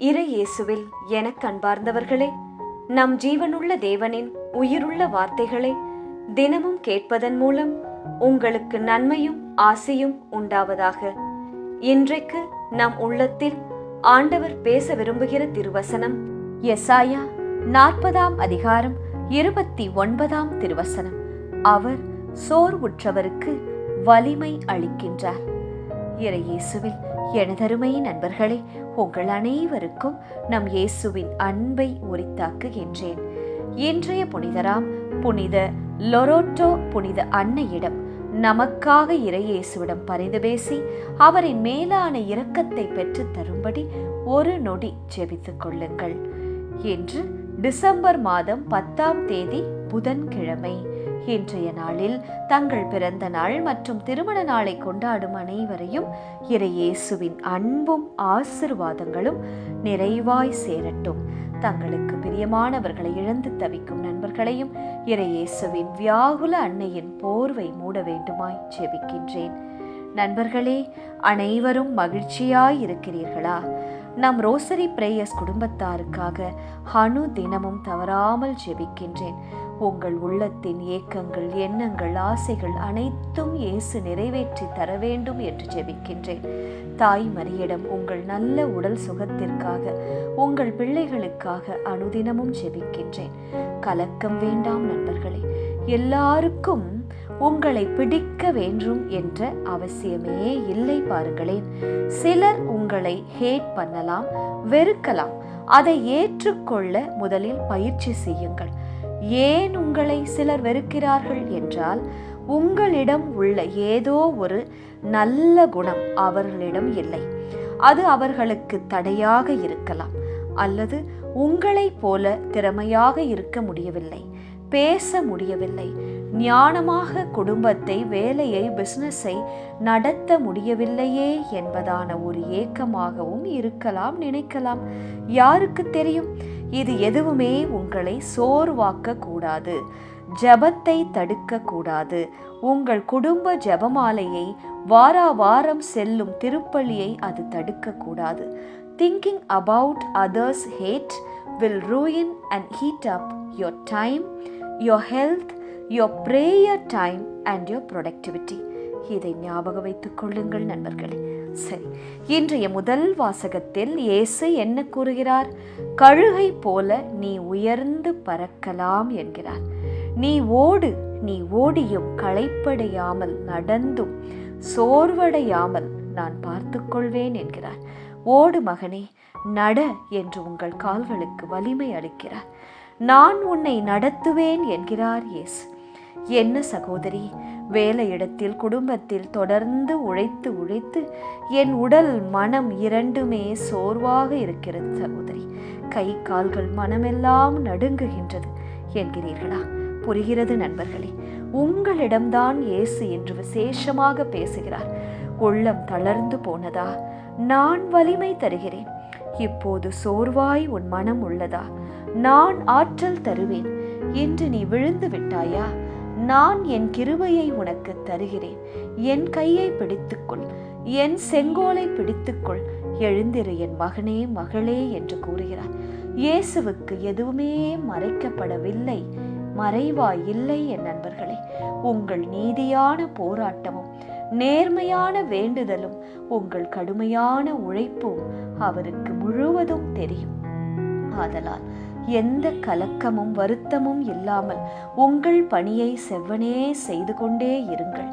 இறை இயேசுவில் எனக் அன்பார்ந்தவர்களே நம் ஜீவனுள்ள தேவனின் உயிருள்ள வார்த்தைகளை தினமும் கேட்பதன் மூலம் உங்களுக்கு நன்மையும் ஆசையும் உண்டாவதாக. இன்றைக்கு நம் உள்ளத்தில் ஆண்டவர் பேச விரும்புகிற திருவசனம் எசாயா நாற்பதாம் அதிகாரம் இருபத்தி ஒன்பதாம் திருவசனம். அவர் சோர்வுற்றவருக்கு வலிமை அளிக்கின்றார். இறை இயேசுவில் எனதருமை நண்பர்களே உங்கள் அனைவருக்கும் நம் இயேசுவின் அன்பை உரித்தாக்குகின்றேன். இன்றைய புனிதராம் புனித லொரோட்டோ புனித அன்னையிடம் நமக்காக இறையேசுவிடம் பரிந்து பேசி அவரின் மேலான இரக்கத்தை பெற்றுத் தரும்படி ஒரு நொடி ஜெபித்துக் கொள்ளுங்கள். இன்று டிசம்பர் மாதம் பத்தாம் தேதி புதன்கிழமை. இன்றைய நாளில் தங்கள் பிறந்த நாள் மற்றும் திருமண நாளை கொண்டாடும் அனைவரையும் இறையேசுவின் அன்பும் ஆசிர்வாதங்களும் நிறைவாய் சேரட்டும். தங்களுக்கு பிரியமானவர்களை இழந்து தவிக்கும் நண்பர்களையும் இறையேசுவின் வியாகுல அன்னையின் போர்வை மூட வேண்டுமாய் ஜெபிக்கின்றேன். நண்பர்களே அனைவரும் மகிழ்ச்சியாய் இருக்கிறீர்களா? நம் ரோசரி பிரேயர்ஸ் குடும்பத்தாருக்காக ஹனு தினமும் தவறாமல் ஜெபிக்கின்றேன். உங்கள் உள்ளத்தின் ஏக்கங்கள் எண்ணங்கள் ஆசைகள் அனைத்தும் இயேசு நிறைவேற்றி தர வேண்டும் என்று ஜெபிக்கின்றேன். தாய் மரியிடம் உங்கள் நல்ல உடல் சுகத்திற்காக உங்கள் பிள்ளைகளுக்காக அனுதினமும் ஜெபிக்கின்றேன். கலக்கம் வேண்டாம் நண்பர்களே எல்லாருக்கும் உங்களை பிடிக்க வேண்டும் என்ற அவசியமே இல்லை பாருங்களேன். சிலர் உங்களை ஹேட் பண்ணலாம் வெறுக்கலாம். அதை ஏற்றுக்கொள்ள முதலில் பயிற்சி செய்யுங்கள். ஏன் உங்களை சிலர் வெறுக்கிறார்கள் என்றால் உங்களிடம் உள்ள ஏதோ ஒரு நல்ல குணம் அவர்களிடம் இல்லை. அது அவர்களுக்கு தடையாக இருக்கலாம் அல்லது உங்களைப் போல திறமையாக இருக்க முடியவில்லை பேச முடியவில்லை ஞானமாக குடும்பத்தை வேலையை பிசினஸை நடத்த முடியவில்லையே என்பதான ஒரு ஏக்கமாகவும் இருக்கலாம் நினைக்கலாம். யாருக்கு தெரியும்? இது எதுவுமே உங்களை சோர்வாக்க கூடாது ஜபத்தை தடுக்க கூடாது உங்கள் குடும்ப ஜபமாலையை வாரா வாரம் செல்லும் திருப்பள்ளியை அது தடுக்க கூடாது thinking about others hate will ruin and eat up your time your health your prayer time and your productivity இதை ஞாபகம் வைத்துக் கொள்ளுங்கள் நண்பர்களே. சரி இன்றைய முதல் வாசகத்தில் இயேசு என்ன கூறுகிறார்? கழுகை போல நீ உயர்ந்து பறக்கலாம் என்கிறார். நீ ஓடு நீ ஓடியும் களைப்படையாமல் நடந்தும் சோர்வடையாமல் நான் பார்த்து கொள்வேன் என்கிறார். ஓடு மகனே நட என்று உங்கள் கால்களுக்கு வலிமை அளிக்கிறார். நான் உன்னை நடத்துவேன் என்கிறார் இயேசு. என்ன சகோதரி வேலையிடத்தில் குடும்பத்தில் தொடர்ந்து உழைத்து உழைத்து என் உடல் மனம் இரண்டுமே சோர்வாக இருக்கிறது சகோதரி. கை கால்கள் மனமெல்லாம் நடுங்குகின்றது என்கிறீர்களா? புரிகிறது நண்பர்களே. உங்களிடம்தான் இயேசு என்று விசேஷமாக பேசுகிறார். உள்ளம் தளர்ந்து போனதா? நான் வலிமை தருகிறேன். இப்போது சோர்வாய் உன் மனம் உள்ளதா? நான் ஆற்றல் தருவேன். என்று நீ விழுந்து விட்டாயா? நான் என் கிருபையை உனக்கு தருகிறேன். என் கையை பிடித்துக்கொள். என் செங்கோலை பிடித்துக்கொள். எழுந்திரு என் மகனே மகளே என்று கூறுகிறார். இயேசுவுக்கு எதுவுமே மறைக்கப்படவில்லை. மறைவாயில்லை என் நண்பர்களே. உங்கள் நீதியான போராட்டமும் நேர்மையான வேண்டுதலும் உங்கள் கடுமையான உழைப்பும் அவருக்கு முழுவதும் தெரியும். ஆதலால் எந்த கலக்கமும் வருத்தமும் இல்லாமல் உங்கள் பணியை செவ்வனே செய்து கொண்டே இருங்கள்.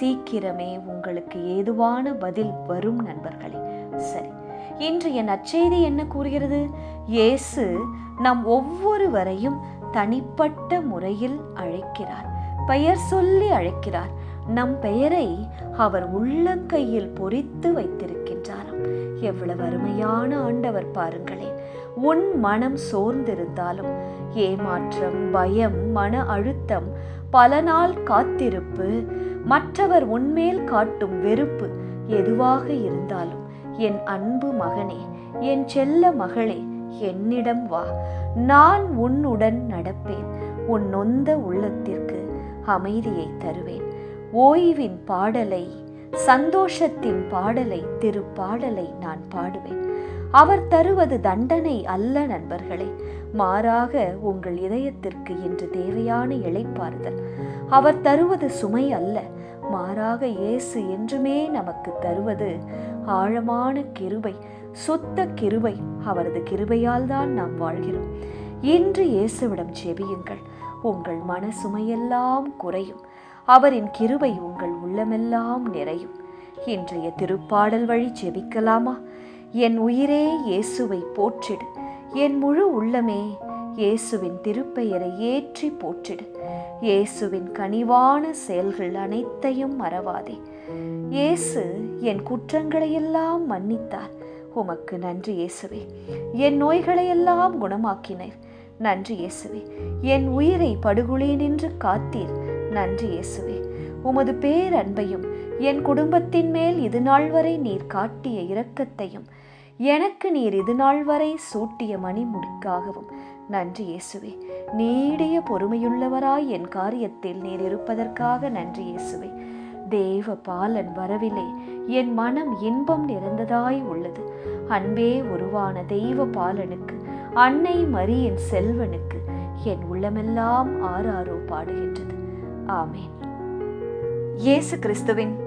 சீக்கிரமே உங்களுக்கு ஏதுவான பதில் வரும் நண்பர்களே. சரி இன்றைய நற்செய்தி என்ன கூறுகிறது? இயேசு நம் ஒவ்வொருவரையும் தனிப்பட்ட முறையில் அழைக்கிறார். பெயர் சொல்லி அழைக்கிறார். நம் பெயரை அவர் உள்ளங்கையில் பொறித்து வைத்திருக்கின்றாராம். எவ்வளவு அருமையான ஆண்டவர் பாருங்களேன். உன் மனம் சோர்ந்திருந்தாலும் ஏமாற்றம் பயம் மன அழுத்தம் பல நாள் காத்திருப்பு மற்றவர் உன்மேல் காட்டும் வெறுப்பு எதுவாக இருந்தாலும் என் அன்பு மகனே என் செல்ல மகளே என்னிடம் வா. நான் உன்னுடன் நடப்பேன். உன் நொந்த உள்ளத்திற்கு அமைதியை தருவேன். ஓய்வின் பாடலை சந்தோஷத்தின் பாடலை திருப்பாடலை நான் பாடுவேன். அவர் தருவது தண்டனை அல்ல நண்பர்களே. மாறாக உங்கள் இதயத்திற்கு இன்று தேவையான இழைப்பாறுதல் அவர் தருவது சுமை அல்ல. மாறாக இயேசு என்றுமே நமக்கு தருவது ஆழமான கிருபை சுத்த கிருபை. அவரது கிருபையால் தான் நாம் வாழ்கிறோம். இன்று இயேசுவிடம் செபியுங்கள் உங்கள் மன சுமையெல்லாம் குறையும். அவரின் கிருபை உங்கள் உள்ளமெல்லாம் நிறையும். இன்றைய திருப்பாடல் வழி செபிக்கலாமா என் உயிரே இயேசுவை போற்றிடு. என் முழு உள்ளமே இயேசுவின் திருப்பெயரை ஏற்றி போற்றிடு. இயேசுவின் கனிவான செயல்கள் அனைத்தையும் மறவாதே. இயேசு என் குற்றங்களையெல்லாம் மன்னித்தார். உமக்கு நன்றி இயேசுவே. என் நோய்களையெல்லாம் குணமாக்கினீர். நன்றி இயேசுவே. என் உயிரை படுகொலை நின்று காத்தீர். நன்றி இயேசுவே. உமது பேரன்பையும் என் குடும்பத்தின் மேல் இது நாள் வரை நீர் காட்டிய இரக்கத்தையும் எனக்கு நீர் இது நாள் வரை சூட்டிய மணி முடிக்காகவும். நன்றி இயேசுவே. நீடிய பொறுமையுள்ளவராய் என் காரியத்தில் நீர் இருப்பதற்காக நன்றி இயேசுவே. தேவ பாலன் வரவிலே என் மனம் இன்பம் நிறைந்ததாய் உள்ளது. அன்பே உருவான தெய்வ பாலனுக்கு அன்னை மரியின் செல்வனுக்கு என் உள்ளமெல்லாம் ஆறாரோ பாடுகின்றது. ஆமேன். இயேசு கிறிஸ்துவின்